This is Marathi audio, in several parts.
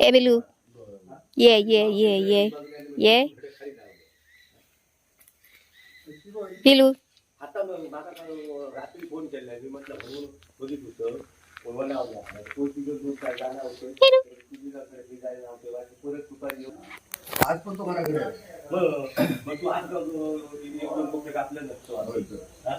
ए बिलू ये ये ये ये ये बिलू आता रात्री फोन केला मी म्हटलं म्हणून बघित होतं आज पण तो. मग मग तू आज कापले नसतो हा?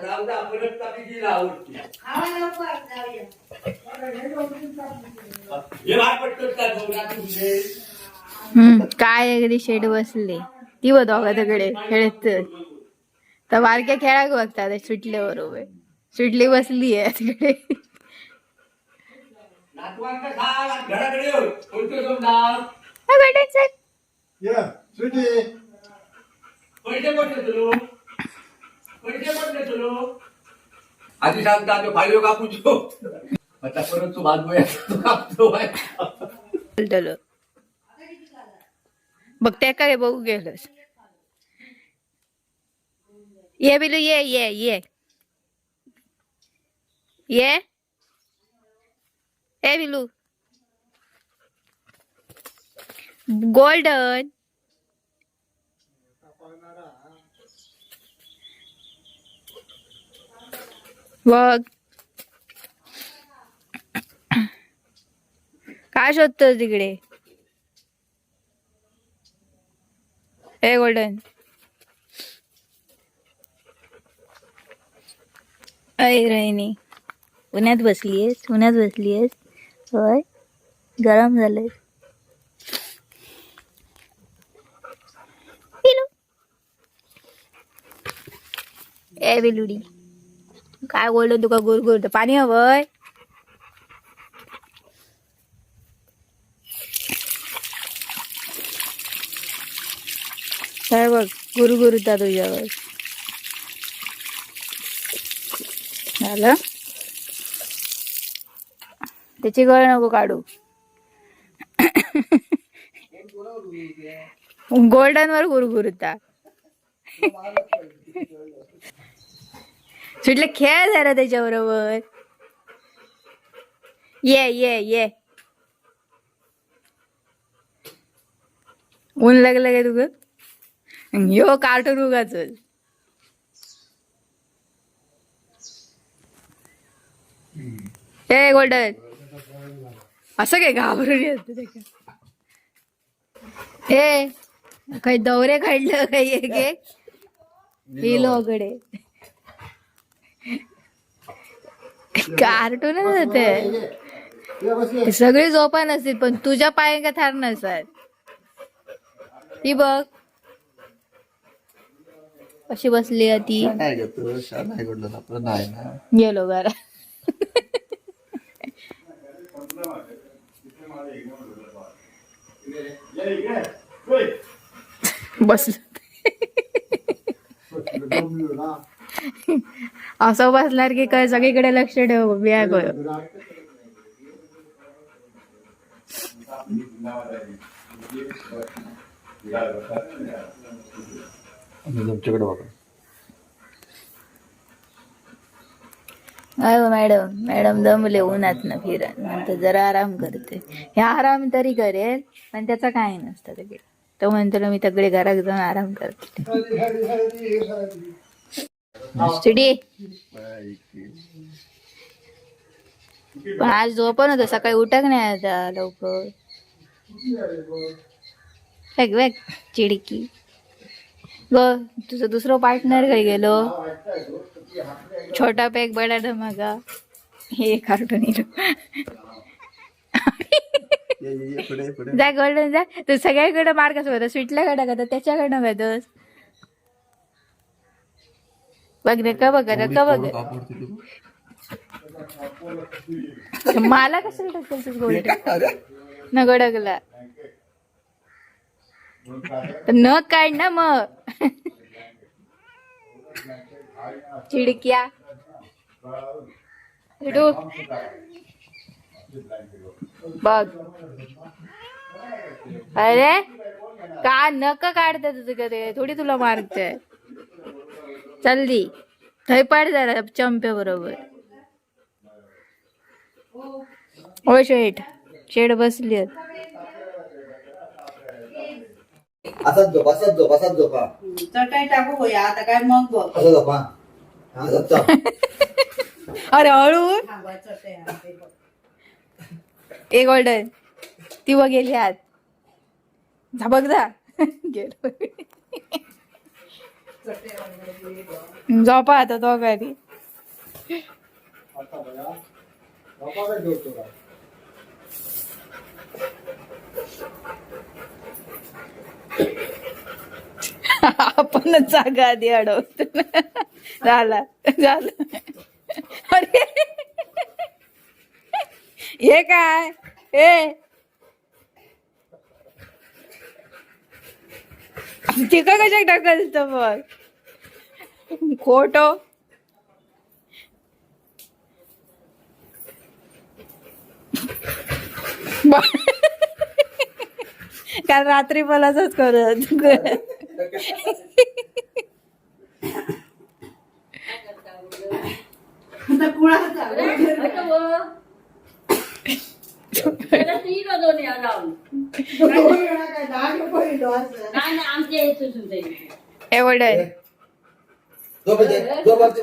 बांधलेलं काय? हम्म काय अगदी शेड बसले. ती बघ दोघा तिकडे खेळत. तर बारक्या खेळाक बघतात सुटल्या बरोबर. सुटली बसली आहे तिकडे हा, ये, स्वीटी. आधी सांगता आम्ही फायदो कापूचो आता परत तू तू कापतो बघ त्या काय बघू गेलोस ये बिलू ये ये ये ये। ए बिलू गोल्डन। बघ. काय शोधतोस तिकडे? ए गोल्डन अय राहिनी. उन्हात बसलीयस? उन्हात बसलीयस? होय? गरम झालंय. ए बिलुडी. काय गोल्डन तुका गुरगुरत? पाणी हवंय काय बघ गुरुगुरुता तुझ्यावर. झालं? त्याची गळ नको काढू. गोल्डन वर गुरुगुरुता. सुटले खेळ जरा त्याच्याबरोबर. ये ये ये. ऊन लागलं काय तुझं? यो कार्टून उगाच. ए गोल्डन. असं काय घाबरून येत ए काही दौरे काढलं काही एक एक हिलोकडे कार्टूनच होते. सगळी झोपा नसतील पण तुझ्या पाय का थार नसत ही बघ. कशी बसली आहे ती. गेलो घरा बसलो. असं बसणार की काय सगळीकडे लक्ष ठेव बिया तुमच्याकडे बघा. अहो मॅडम मॅडम दमले उन्हात ना फिरण म्हणतो जरा आराम करते. हे आराम तरी करेल पण त्याचा काही नसतं तिकडे. तो म्हणतो ना मी तगडे घरात जाऊन आराम करते. चिडी पण आज झोपण होतं सकाळी उठक नाही आता लवकर. बघ बघ चिडकी. ग तुझं दुसरं पार्टनर काय गेलो. छोटा पॅक बडा धमाका हे कार्टून ये, ये, ये, पुढे पुढे. जा गोल्डन जा. तू सगळ्याकडे असं होता स्वीटला कडा का? त्याच्याकडनं भेटतोस बघ नका बघ नका बघ? कापड तिथे. मला कसं टाकायचं गोल्ड अरे? न गडगला. न काढ ना मग चिडक्या. बघ. अरे का नक काढते तुझं कधी थोडी तुला मारते. चल्ली. थंय पाड जरा चंप्या बरोबर. हो शेठ. शेड बसली आहेत. असाच झोप असाच झोप असाच झोपा चटाई टाकू होया आता काय मग बघ. असं झोपा झोपता अरे हळू. थांबा, चटई आणते बघ. एक ऑर्डर ती व गेली आत. जा बघ जा. गेलो. झोपा आता तो कधी आपणच जागा आधी अडवतो. झाला झालं. अरे. हे काय? ए चिका कशा टाकायचं मग खोटो. काल रात्री मला असंच करत. आता कुणाचा? एवढं झोप झोप वरती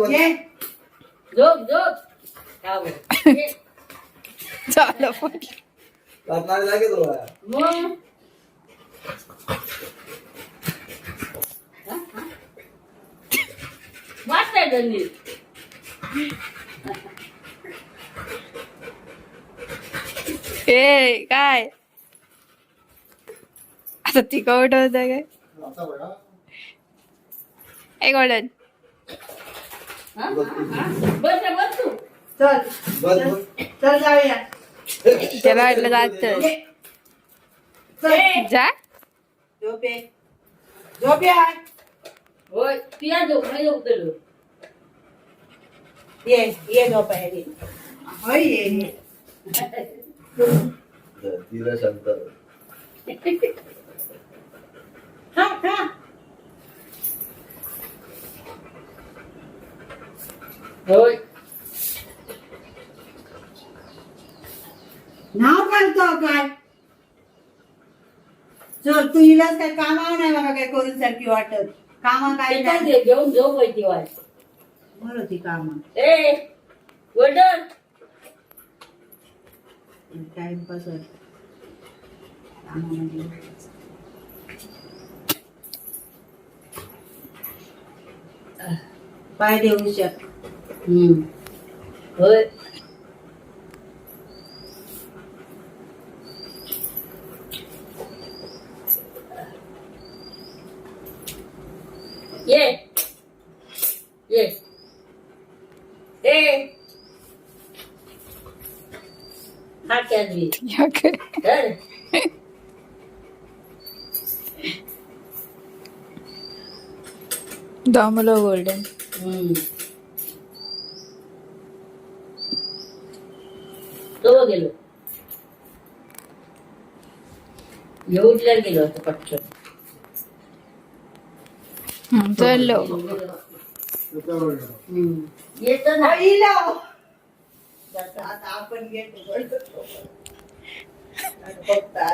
ए काय आता ती होत काय एक ऑर्डर चल बस बस. चल जाऊया त्याला वाटलं जात चल जा झोप ये झोप ये ये ये झोप आहे ये. होय ये तिला खा खा नाव काढतो काय चल तू इलाच काय कामावर नाही बघा काय करून सारखी वाटत कामा काय नाही घेऊन झोप होती वाय बरं ती कामा. ए टाइमपास कामामध्ये. पाय देऊ शक Mm. Good. Yeah. Yeah. Hey. ಹಾಕ್ಯಾದ್ವಿ ಯಾಕೆ ದಾಮಲೋ golden. ಹ್ಞೂ तो गेलो येऊटल्या गेलो आता पटकन हम्म, चलो हम्म. येतो ना पहिला आता आपण घेतो बघता